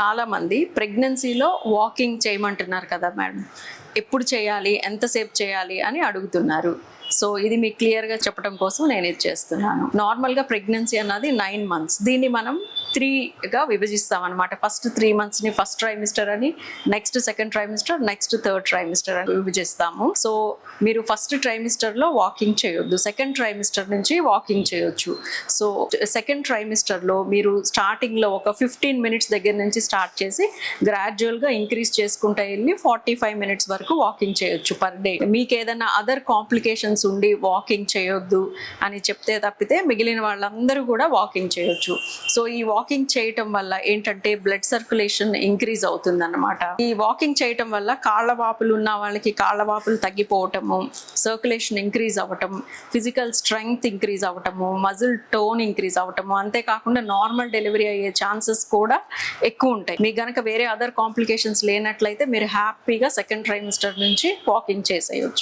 చాలా మంది ప్రెగ్నెన్సీలో వాకింగ్ చేయమంటున్నారు కదా మేడం. ఎప్పుడు చేయాలి ఎంతసేపు చేయాలి అని అడుగుతున్నారు. సో ఇది మీకు క్లియర్గా చెప్పడం కోసం నేను ఇది చేస్తున్నాను. నార్మల్గా ప్రెగ్నెన్సీ అన్నది నైన్ మంత్స్. దీన్ని మనం త్రీగా విభజిస్తాం అనమాట ఫస్ట్ త్రీ మంత్స్ని ఫస్ట్ ట్రైమిస్టర్ అని next second trimester next third trimester అని విభజిస్తాము. సో మీరు ఫస్ట్ ట్రైమిస్టర్లో వాకింగ్ చేయొద్దు. సెకండ్ ట్రైమిస్టర్ నుంచి వాకింగ్ చేయొచ్చు. సో సెకండ్ ట్రైమిస్టర్లో మీరు స్టార్టింగ్లో ఒక ఫిఫ్టీన్ మినిట్స్ దగ్గర నుంచి స్టార్ట్ చేసి గ్రాడ్యువల్గా ఇంక్రీజ్ చేసుకుంటూ వెళ్ళి ఫార్టీ ఫైవ్ మినిట్స్ వరకు వాకింగ్ చేయొచ్చు. పర్ డే మీకు ఏదైనా అదర్ కాంప్లికేషన్స్ ఉండి వాకింగ్ చేయొద్దు అని చెప్తే తప్పితే మిగిలిన వాళ్ళందరూ కూడా వాకింగ్ చేయొచ్చు. సో ఈ వాకింగ్ చేయటం వల్ల ఏంటంటే బ్లడ్ సర్క్యులేషన్ ఇంక్రీజ్ అవుతుంది అనమాట ఈ వాకింగ్ చేయటం వల్ల కాళ్ళ వాపులు ఉన్న వాళ్ళకి కాళ్ళ వాపులు తగ్గిపోవటము సర్క్యులేషన్ ఇంక్రీజ్ అవ్వటం ఫిజికల్ స్ట్రెంగ్త్ ఇంక్రీజ్ అవ్వటము మజిల్ టోన్ ఇంక్రీజ్ అవ్వటము అంతేకాకుండా నార్మల్ డెలివరీ అయ్యే ఛాన్సెస్ కూడా ఎక్కువ ఉంటాయి. మీకు గనక వేరే అదర్ కాంప్లికేషన్స్ లేనట్లయితే మీరు హ్యాపీగా సెకండ్ ట్రైమిస్టర్ నుంచి వాకింగ్ చేసేయచ్చు.